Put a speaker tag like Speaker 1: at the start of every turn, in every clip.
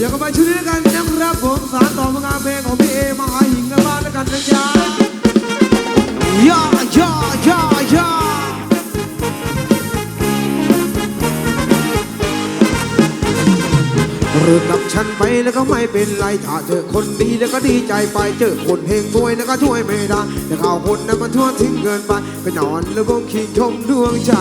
Speaker 1: อยากจะไปช่วยด้วยกันนะครับผมสารต่อผลงานเพลงของพี่เอมาหาหิงกันบ้างแล้วกันนะจ๊ะย่าย่าย่าย่าเรื่องกับฉันไปแล้วก็ไม่เป็นไรถ้าเจอคนดีแล้วก็ดีใจไปเจอคนเฮงซวยแล้วก็ช่วยไม่ได้แต่ข่าคนนั้นมันทั่วทิ้งเกินไปก็นอนแล้วก็คิดชมดวงใจ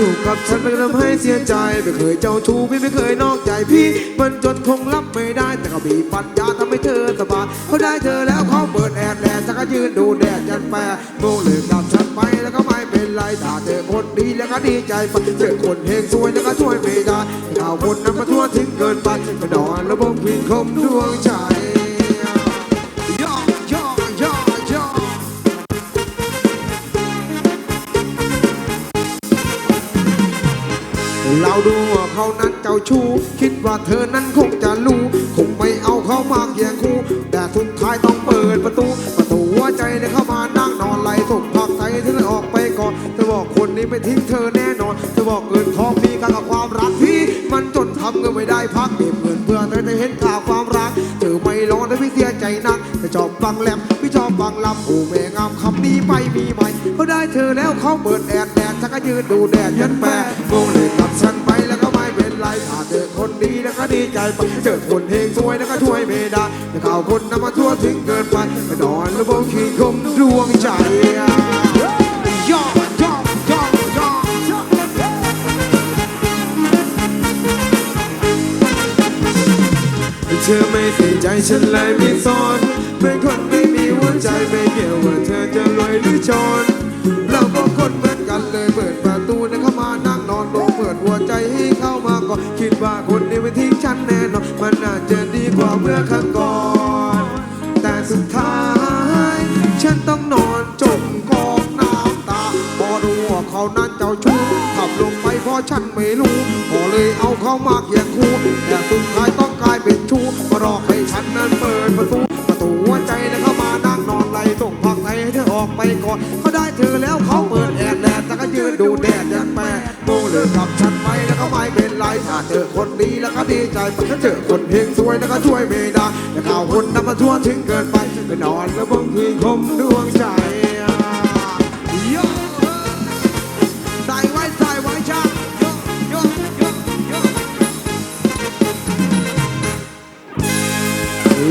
Speaker 1: อะอยู่กับฉันมันก็ทำให้เสียใจ ไม่เคยเจ้าชู้พี่ไม่เคยนอกใจพี่ มันจนคงรับไม่ได้ แต่ก็มีปัญญาทำให้เธอสบายเขาได้เธอแล้วเขาเปิดแอดแลนจะก็ยืนดูแดดยันแปรโง่เลยกับฉันไปแล้วก็ไม่เป็นไรถ้าเจอคนดีแล้วก็ดีใจไปเจอคนเฮงซวยแล้วก็ช่วยไม่ได้ข่าวคนนั้นมาทั่วทิ้งเกินไปก็นอนแล้วบ่พิงคมดวงใจ เราดูว่าเขานั้นเจ้าชู้คิดว่าเธอนั้นคงจะรู้คงไม่เอาเขามาเคียงคู่ แต่สุดท้ายต้องเปิดประตู ประตูหัวใจเนี่ยเข้ามานั่งนอนไหลส่งพักใจเธอเลยออกไปก่อนเธอบอกคนนี้ไม่ทิ้งเธอแน่นอนเธอบอกเงินทองมีค่ากับความรักพี่ มันจนทำเงินไม่ได้พักเก็บเงินเพื่อเธอจะเห็นข่าวความรักเธอไม่ร้อนแต่พี่เสียใจนักแต่ชอบฟังแหลมพี่ชอบฟังลำโอ้แม่งามคำนี้ไม่มีใหม่เขาได้เธอแล้วเขาเปิดแอดแดดชักก็ยืนดูแดดยันแปรโง่เลย ไม่เป็นไรถ้าเจอคนดีแล้วก็ดีใจไปเจอคนเฮงซวยแล้วก็ช่วยไม่ได้แต่ข่าวคนนำมาทั่วถึงเกินไปไปนอนแล้วบอกขี้คมดวงใจย่อย่อย่อย่อเธอไม่ใส่ใจฉันเลยไม่สอนเป็นคนไม่มีหัวใจไม่เกี่ยวว่าเธอจะรวย ก่อนคิดว่าคนนี้ไม่ทิ้งฉันแน่นอนมันน่าจะดีกว่าเมื่อครั้งก่อน แต่สุดท้าย ฉันต้องนอนจมกองน้ำตาพอรู้ว่าเขานั้นเจ้าชู้ขับลงไปเพราะฉันไม่รู้ก็เลยเอาเขามาเคียงคู่แต่สุดท้ายต้องกลายเป็นชู้มารอกให้ฉันนั้นเปิดประตูประตูหัวใจแล้วเข้ามานั่งนอนไหลส่งพักใจให้เธอออกไปก่อนเขาได้เธอแล้วเขาเปิดแอร์แดดแต่ก็ยืนดูแดดยันแปร เลยกับฉันไปแล้วก็ไม่เป็นไรถ้าเจอคนดีแล้วก็ดีใจถ้าเจอคนเฮงสวยแล้วก็ช่วยไม่ได้แต่ข่าวคนนำมาทั่วถึงเกินไปไปนอนแล้วบางทีคมดวงใจ